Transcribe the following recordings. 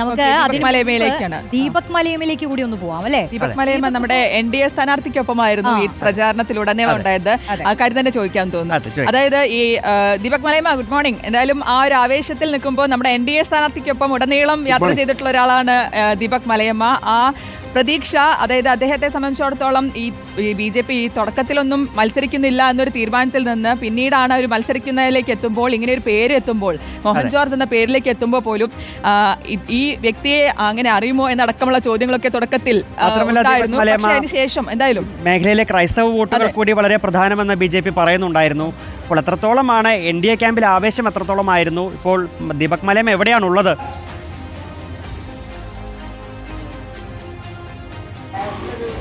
നമുക്ക് ദീപക് മലയമ്മയിലേക്കാണ്. ദീപക് മലയമ്മയിലേക്ക് കൂടി ഒന്ന് പോവാം അല്ലേ? ദീപക് മലയമ്മ നമ്മുടെ എൻ ഡി എ സ്ഥാനാർത്ഥിക്കൊപ്പമായിരുന്നു ഈ പ്രചാരണത്തിലുടനീളം ഉണ്ടായത്. ആ കാര്യം തന്നെ ചോദിക്കാൻ തോന്നുന്നു. അതായത് ഈ ദീപക് മലയമ്മ ഗുഡ് മോർണിംഗ്. എന്തായാലും ആ ഒരു ആവേശത്തിൽ നിൽക്കുമ്പോൾ നമ്മുടെ എൻ ഡി എ സ്ഥാനാർത്ഥിക്കൊപ്പം ഉടനീളം യാത്ര ചെയ്തിട്ടുള്ള ഒരാളാണ് ദീപക് മലയമ്മ. ആ പ്രതീക്ഷ അതായത് അദ്ദേഹത്തെ സംബന്ധിച്ചിടത്തോളം ഈ ബി ജെ പി ഈ തുടക്കത്തിലൊന്നും മത്സരിക്കുന്നില്ല എന്നൊരു തീരുമാനത്തിൽ നിന്ന് പിന്നീടാണ് അവർ മത്സരിക്കുന്നതിലേക്ക് എത്തുമ്പോൾ ഇങ്ങനെ ഒരു പേര് എത്തുമ്പോൾ മോഹൻ ജോർജ് എന്ന പേരിലേക്ക് എത്തുമ്പോൾ പോലും ഈ- ഈ വ്യക്തിയെ അങ്ങനെ അറിയുമോ എന്നടക്കമുള്ള ചോദ്യങ്ങളൊക്കെ തുടക്കത്തിൽ അതിനുശേഷം എന്തായാലും മേഖലയിലെ ക്രൈസ്തവ വോട്ടുകൾ കൂടി വളരെ പ്രധാനമെന്ന് ബി ജെ പി പറയുന്നുണ്ടായിരുന്നു. അപ്പോൾ എത്രത്തോളമാണ് എൻ ഡി എ ക്യാമ്പിൽ ആവേശം എത്രത്തോളമായിരുന്നു? ഇപ്പോൾ Deepak Malayam എവിടെയാണുള്ളത്?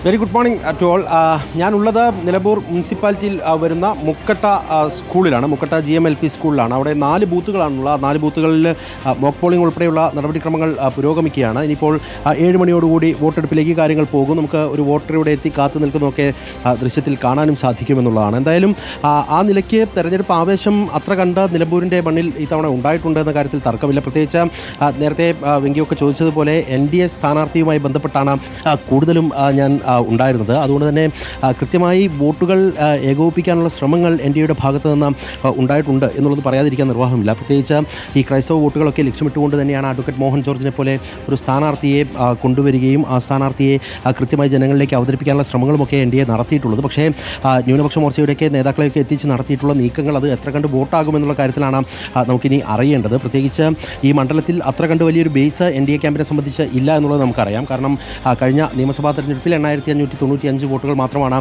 Very good morning to all ഞാനുള്ളത് നിലമ്പൂർ മുനിസിപ്പാലിറ്റിയിൽ വരുന്ന മുക്കട്ട സ്കൂളിലാണ്. Mukkatta G M L P സ്കൂളിലാണ്. അവിടെ നാല് ബൂത്തുകളാണുള്ളത് നാല് ബൂത്തുകളിൽ മോക്ക് പോളിംഗ് ഉൾപ്പെടെയുള്ള നടപടിക്രമങ്ങൾ പുരോഗമിക്കുകയാണ്. ഇനിയിപ്പോൾ ഏഴ് മണിയോടുകൂടി വോട്ടെടുപ്പിലേക്ക് കാര്യങ്ങൾ പോകും. നമുക്ക് ഒരു വോട്ടർ എത്തി കാത്തു നിൽക്കുന്നതൊക്കെ ദൃശ്യത്തിൽ കാണാനും സാധിക്കുമെന്നുള്ളതാണ്. എന്തായാലും ആ, നിലയ്ക്ക് തെരഞ്ഞെടുപ്പ് ആവേശം അത്ര കണ്ട് നിലമ്പൂരിന്റെ മണ്ണിൽ ഇത്തവണ ഉണ്ടായിട്ടുണ്ട് എന്ന കാര്യത്തിൽ തർക്കമില്ല. പ്രത്യേകിച്ച് നേരത്തെ വെങ്കിയൊക്കെ ചോദിച്ചതുപോലെ എൻ ഡി എ സ്ഥാനാർത്ഥിയുമായി ബന്ധപ്പെട്ടാണ് കൂടുതലും ഞാൻ ഉണ്ടായിരുന്നത്. അതുകൊണ്ട് തന്നെ കൃത്യമായി വോട്ടുകൾ ഏകോപിപ്പിക്കാനുള്ള ശ്രമങ്ങൾ എൻ ഡി എയുടെ ഭാഗത്ത് നിന്ന് ഉണ്ടായിട്ടുണ്ട് എന്നുള്ളത് പറയാതിരിക്കാൻ നിർവാഹമില്ല. പ്രത്യേകിച്ച് ഈ ക്രൈസ്തവ വോട്ടുകളൊക്കെ ലക്ഷ്യമിട്ടുകൊണ്ട് തന്നെയാണ് അഡ്വക്കേറ്റ് മോഹൻ ജോർജിനെ പോലെ ഒരു സ്ഥാനാർത്ഥിയെ കൊണ്ടുവരികയും ആ സ്ഥാനാർത്ഥിയെ കൃത്യമായി ജനങ്ങളിലേക്ക് അവതരിപ്പിക്കാനുള്ള ശ്രമങ്ങളുമൊക്കെ എൻ ഡി എ നടത്തിയിട്ടുള്ളത്. പക്ഷേ ന്യൂനപക്ഷ മോർച്ചയുടെയൊക്കെ നേതാക്കളെയൊക്കെ എത്തിച്ച് നടത്തിയിട്ടുള്ള നീക്കങ്ങൾ അത് എത്ര കണ്ട് വോട്ടാകുമെന്നുള്ള കാര്യത്തിലാണ് നമുക്കിനി അറിയേണ്ടത്. പ്രത്യേകിച്ച് ഈ മണ്ഡലത്തിൽ അത്ര കണ്ട് വലിയൊരു ബേസ് എൻ ഡി എ ക്യാമ്പിനെ സംബന്ധിച്ച് ഇല്ല എന്നുള്ളത് നമുക്കറിയാം. കാരണം കഴിഞ്ഞ നിയമസഭാ തെരഞ്ഞെടുപ്പിൽ എണ്ണായിരത്തി അഞ്ഞൂറ്റി തൊണ്ണൂറ്റി അഞ്ച് വോട്ടുകൾ മാത്രമാണ്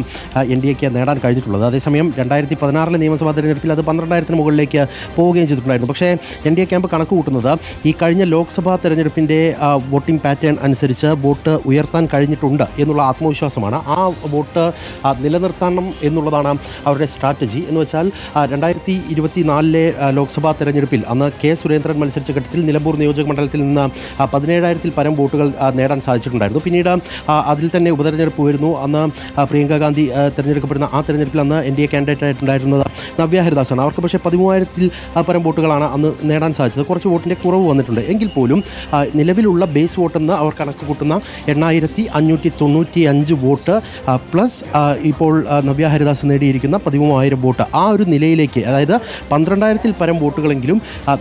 എൻ ഡി എക്ക് നേടാൻ കഴിഞ്ഞിട്ടുള്ളത്. അതേസമയം രണ്ടായിരത്തി പതിനാറിലെ നിയമസഭാ തെരഞ്ഞെടുപ്പിൽ അത് പന്ത്രണ്ടായിരത്തിന് മുകളിലേക്ക് പോവുകയും ചെയ്തിട്ടുണ്ടായിരുന്നു. പക്ഷേ എൻ ഡി എ ക്യാമ്പ് കണക്ക് കൂട്ടുന്നത് ഈ കഴിഞ്ഞ ലോക്സഭാ തെരഞ്ഞെടുപ്പിന്റെ വോട്ടിംഗ് പാറ്റേൺ അനുസരിച്ച് വോട്ട് ഉയർത്താൻ കഴിഞ്ഞിട്ടുണ്ട് എന്നുള്ള ആത്മവിശ്വാസമാണ്. ആ വോട്ട് നിലനിർത്തണം എന്നുള്ളതാണ് അവരുടെ സ്ട്രാറ്റജി. എന്ന് വെച്ചാൽ രണ്ടായിരത്തി ഇരുപത്തി നാലിലെ ലോക്സഭാ തെരഞ്ഞെടുപ്പിൽ അന്ന് കെ സുരേന്ദ്രൻ മത്സരിച്ച ഘട്ടത്തിൽ നിലമ്പൂർ നിയോജക മണ്ഡലത്തിൽ നിന്ന് പതിനേഴായിരത്തിൽ പരം വോട്ടുകൾ നേടാൻ സാധിച്ചിട്ടുണ്ടായിരുന്നു. പിന്നീട് അതിൽ തന്നെ ഉപതെരഞ്ഞെടുപ്പ് വരുന്നു. അന്ന് പ്രിയങ്ക ഗാന്ധി തിരഞ്ഞെടുക്കപ്പെടുന്ന ആ തെരഞ്ഞെടുപ്പിൽ അന്ന് എൻ ഡി എ കാൻഡിഡേറ്റ് ആയിട്ടുണ്ടായിരുന്നത് നവ്യ ഹരിദാസാണ്. അവർക്ക് പക്ഷേ പതിമൂവായിരത്തിൽ പരം വോട്ടുകളാണ് അന്ന് നേടാൻ സാധിച്ചത്. കുറച്ച് വോട്ടിന്റെ കുറവ് വന്നിട്ടുണ്ട്. എങ്കിൽ പോലും നിലവിലുള്ള ബേസ് വോട്ടെന്ന് അവർ കണക്ക് കൂട്ടുന്ന എണ്ണായിരത്തി അഞ്ഞൂറ്റി തൊണ്ണൂറ്റി അഞ്ച് വോട്ട് പ്ലസ് ഇപ്പോൾ നവ്യ ഹരിദാസ് നേടിയിരിക്കുന്ന പതിമൂവായിരം വോട്ട് ആ ഒരു നിലയിലേക്ക് അതായത് പന്ത്രണ്ടായിരത്തിൽ പരം വോട്ടുകളെങ്കിലും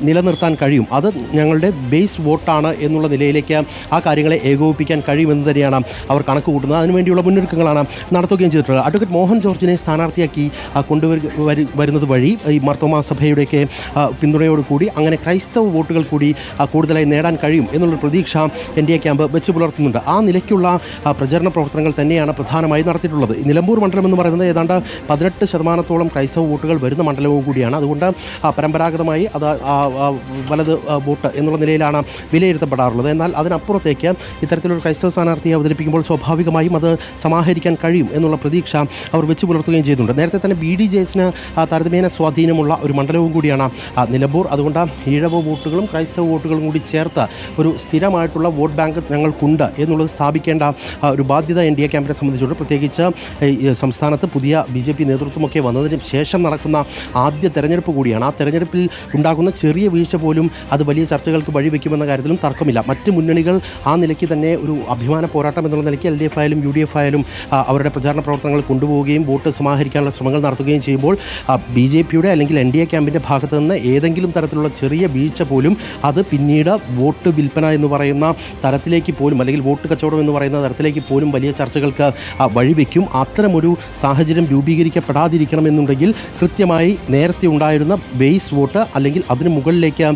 നിലനിർത്താൻ കഴിയും. അത് ഞങ്ങളുടെ ബേസ് വോട്ടാണ് എന്നുള്ള നിലയിലേക്ക് ആ കാര്യങ്ങളെ ഏകോപിപ്പിക്കാൻ കഴിയുമെന്ന് തന്നെയാണ് അവർ കണക്ക് കൂട്ടുന്നത്. അതിനുവേണ്ടിയുള്ള മുന്നൊരുക്കങ്ങളാണ് നടത്തുകയും ചെയ്തിട്ടുള്ളത്. അഡ്വക്കേറ്റ് മോഹൻ ജോർജിനെ സ്ഥാനാർത്ഥിയാക്കി കൊണ്ടുവരു വരുന്നത് വഴി ഈ മർത്തോമാ സഭയുടെയൊക്കെ പിന്തുണയോടുകൂടി അങ്ങനെ ക്രൈസ്തവ വോട്ടുകൾ കൂടി കൂടുതലായി നേടാൻ കഴിയും എന്നുള്ള പ്രതീക്ഷ എൻ ഡി എ ക്യാമ്പ് വെച്ച് പുലർത്തുന്നുണ്ട്. ആ നിലയ്ക്കുള്ള പ്രചരണ പ്രവർത്തനങ്ങൾ തന്നെയാണ് പ്രധാനമായി നടത്തിയിട്ടുള്ളത്. നിലമ്പൂർ മണ്ഡലം എന്ന് പറയുന്നത് ഏതാണ്ട് പതിനെട്ട് ശതമാനത്തോളം ക്രൈസ്തവ വോട്ടുകൾ വരുന്ന മണ്ഡലവും കൂടിയാണ്. അതുകൊണ്ട് പരമ്പരാഗതമായി അത് വലത് വോട്ട് എന്നുള്ള നിലയിലാണ് വിലയിരുത്തപ്പെടാറുള്ളത്. എന്നാൽ അതിനപ്പുറത്തേക്ക് ഇത്തരത്തിലൊരു ക്രൈസ്തവ സ്ഥാനാർത്ഥിയെ അവതരിപ്പിക്കുമ്പോൾ സ്വാഭാവികമായും അത് സമാഹരിക്കാൻ കഴിയും എന്നുള്ള പ്രതീക്ഷ അവർ വെച്ച് പുലർത്തുകയും ചെയ്തിട്ടുണ്ട്. നേരത്തെ തന്നെ ബി ഡി ജെ എസിന് താരതമ്യേന സ്വാധീനമുള്ള ഒരു മണ്ഡലവും കൂടിയാണ് നിലമ്പൂർ. അതുകൊണ്ട് ഈഴവ വോട്ടുകളും ക്രൈസ്തവ വോട്ടുകളും കൂടി ചേർത്ത് ഒരു സ്ഥിരമായിട്ടുള്ള വോട്ട് ബാങ്ക് ഞങ്ങൾക്കുണ്ട് എന്നുള്ളത് സ്ഥാപിക്കേണ്ട ഒരു ബാധ്യത എൻ ഡി എ ക്യാമ്പിനെ സംബന്ധിച്ചുണ്ട് പ്രത്യേകിച്ച് സംസ്ഥാനത്ത് പുതിയ ബി ജെ പി നേതൃത്വമൊക്കെ വന്നതിന് ശേഷം നടക്കുന്ന ആദ്യ തെരഞ്ഞെടുപ്പ് കൂടിയാണ്. ആ തെരഞ്ഞെടുപ്പിൽ ഉണ്ടാകുന്ന ചെറിയ വീഴ്ച പോലും അത് വലിയ ചർച്ചകൾക്ക് വഴിവെക്കുമെന്ന കാര്യത്തിലും തർക്കമില്ല. മറ്റ് മുന്നണികൾ ആ നിലയ്ക്ക് തന്നെ ഒരു അഭിമാന പോരാട്ടം എന്നുള്ള നിലയ്ക്ക് എൽ ഡി എഫ് ആയാലും യു ഡി എഫ് ആയാലും അവരുടെ പ്രചാരണ പ്രവർത്തനങ്ങൾ കൊണ്ടുപോവുകയും വോട്ട് സമാഹരിക്കാനുള്ള ശ്രമങ്ങൾ നടത്തുകയും ചെയ്യുമ്പോൾ ബി ജെ പിയുടെ അല്ലെങ്കിൽ എൻ ഡി എ ക്യാമ്പിന്റെ ഭാഗത്ത് നിന്ന് ഏതെങ്കിലും തരത്തിലുള്ള ചെറിയ വീഴ്ച പോലും അത് പിന്നീട് വോട്ട് വിൽപ്പന എന്ന് പറയുന്ന തരത്തിലേക്ക് പോലും അല്ലെങ്കിൽ വോട്ട് കച്ചവടം എന്ന് പറയുന്ന തരത്തിലേക്ക് പോലും വലിയ ചർച്ചകൾക്ക് വഴിവെക്കും. അത്തരമൊരു സാഹചര്യം രൂപീകരിക്കപ്പെടാതിരിക്കണമെന്നുണ്ടെങ്കിൽ കൃത്യമായി നേരത്തെ ഉണ്ടായിരുന്ന ബേസ് വോട്ട് അല്ലെങ്കിൽ അതിന് മുകളിലേക്ക്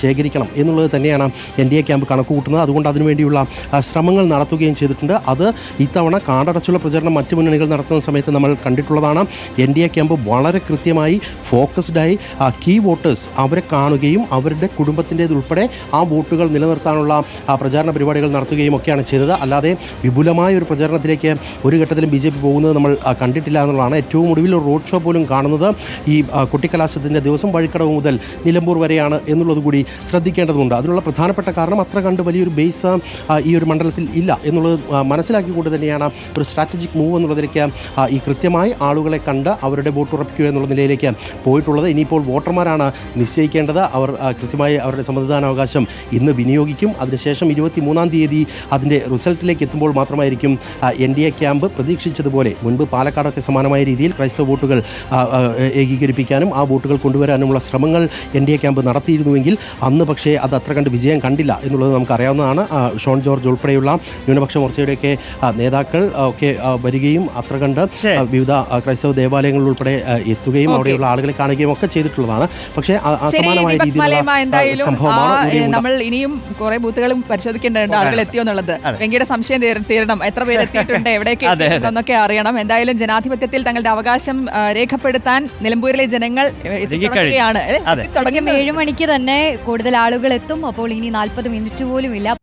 ശേഖരിക്കണം എന്നുള്ളത് തന്നെയാണ് എൻ ഡി എ ക്യാമ്പ് കണക്ക് കൂട്ടുന്നത് അതുകൊണ്ട് അതിനുവേണ്ടിയുള്ള ശ്രമങ്ങൾ നടത്തുകയും ചെയ്തിട്ടുണ്ട്. അത് ഇത്തവണ കാടടച്ചുള്ള പ്രചരണം മറ്റു മുന്നണികൾ നടത്തുന്ന സമയത്ത് നമ്മൾ കണ്ടിട്ടുള്ളതാണ്. എൻ ഡി എ ക്യാമ്പ് വളരെ കൃത്യമായി ഫോക്കസ്ഡായി കീ വോട്ടേഴ്സ് അവരെ കാണുകയും അവരുടെ കുടുംബത്തിന്റേതുൾപ്പെടെ ആ വോട്ടുകൾ നിലനിർത്താനുള്ള പ്രചാരണ പരിപാടികൾ നടത്തുകയും ഒക്കെയാണ് ചെയ്തത്. അല്ലാതെ വിപുലമായ ഒരു പ്രചാരണത്തിലേക്ക് ഒരു ഘട്ടത്തിലും ബി ജെ പി പോകുന്നത് നമ്മൾ കണ്ടിട്ടില്ല എന്നുള്ളതാണ് ഏറ്റവും ഒടുവിൽ ഒരു റോഡ് ഷോ പോലും കാണുന്നത് ഈ കുട്ടിക്കലാശത്തിന്റെ ദിവസം വഴിക്കടവ് മുതൽ നിലമ്പൂർ വരെയാണ് എന്നുള്ളത് കൂടി ശ്രദ്ധിക്കേണ്ടതുണ്ട്. അതിനുള്ള പ്രധാനപ്പെട്ട കാരണം അത്ര കണ്ട് വലിയൊരു ബേസ് ഈ ഒരു മണ്ഡലത്തിൽ ഇല്ല എന്നുള്ളത് മനസ്സിലാക്കിക്കൊണ്ട് മനസ്സിലാക്കി കൊണ്ട് തന്നെയാണ് ഒരു സ്ട്രാറ്റജിക് മൂവ് എന്നുള്ളതിലേക്ക് ഈ കൃത്യമായി ആളുകളെ കണ്ട് അവരുടെ വോട്ട് ഉറപ്പിക്കുക എന്നുള്ള നിലയിലേക്ക് പോയിട്ടുള്ളത്. ഇനിയിപ്പോൾ വോട്ടർമാരാണ് നിശ്ചയിക്കേണ്ടത്. അവർ കൃത്യമായി അവരുടെ സമ്മതിദാനാവകാശം ഇന്ന് വിനിയോഗിക്കും. അതിനുശേഷം ഇരുപത്തി മൂന്നാം തീയതി അതിന്റെ റിസൾട്ടിലേക്ക് എത്തുമ്പോൾ മാത്രമായിരിക്കും എൻ ഡി എ ക്യാമ്പ് പ്രതീക്ഷിച്ചതുപോലെ മുൻപ് പാലക്കാടൊക്കെ സമാനമായ രീതിയിൽ ക്രൈസ്തവ വോട്ടുകൾ ഏകീകരിപ്പിക്കാനും ആ വോട്ടുകൾ കൊണ്ടുവരാനുമുള്ള ശ്രമങ്ങൾ എൻ ഡി എ ക്യാമ്പ് നടത്തിയിരുന്നുവെങ്കിൽ അന്ന് പക്ഷേ അത് അത്ര കണ്ട് വിജയം കണ്ടില്ല എന്നുള്ളത് നമുക്കറിയാവുന്നതാണ്. ഷോൺ ജോർജ് ഉൾപ്പെടെയുള്ള ന്യൂനപക്ഷ മോർച്ചയുടെയൊക്കെ ആ, നേതാക്കൾ ഒക്കെ വരികയും അത്ര കണ്ട്. വിവിധ ക്രൈസ്തവ ദേവാലയങ്ങളിൽ ഉൾപ്പെടെ എത്തുകയും അവിടെയുള്ള ആളുകളെ കാണുകയും ഒക്കെ ചെയ്തിട്ടുള്ളതാണ്. പക്ഷേ ആ- ആ സമാനമായ രീതിയിലുള്ള സംഭവമാണ് നമ്മൾ ഇനിയും കുറെ ബൂത്തുകളും പരിശോധിക്കേണ്ടതുണ്ട് ആളുകൾ എത്തിയോ എന്നുള്ളത്. വെങ്കിയുടെ സംശയം തീര- തീരണം. എത്ര പേര് എത്തിയിട്ടുണ്ട് എവിടേക്ക്. എന്നൊക്കെ അറിയണം. എന്തായാലും ജനാധിപത്യത്തിൽ തങ്ങളുടെ അവകാശം രേഖപ്പെടുത്താൻ നിലമ്പൂരിലെ ജനങ്ങൾ തുടങ്ങുന്ന. ഏഴ് മണിക്ക് തന്നെ കൂടുതൽ ആളുകൾ എത്തും. അപ്പോൾ ഇനി നാൽപ്പത് മിനിറ്റ് പോലും ഇല്ല.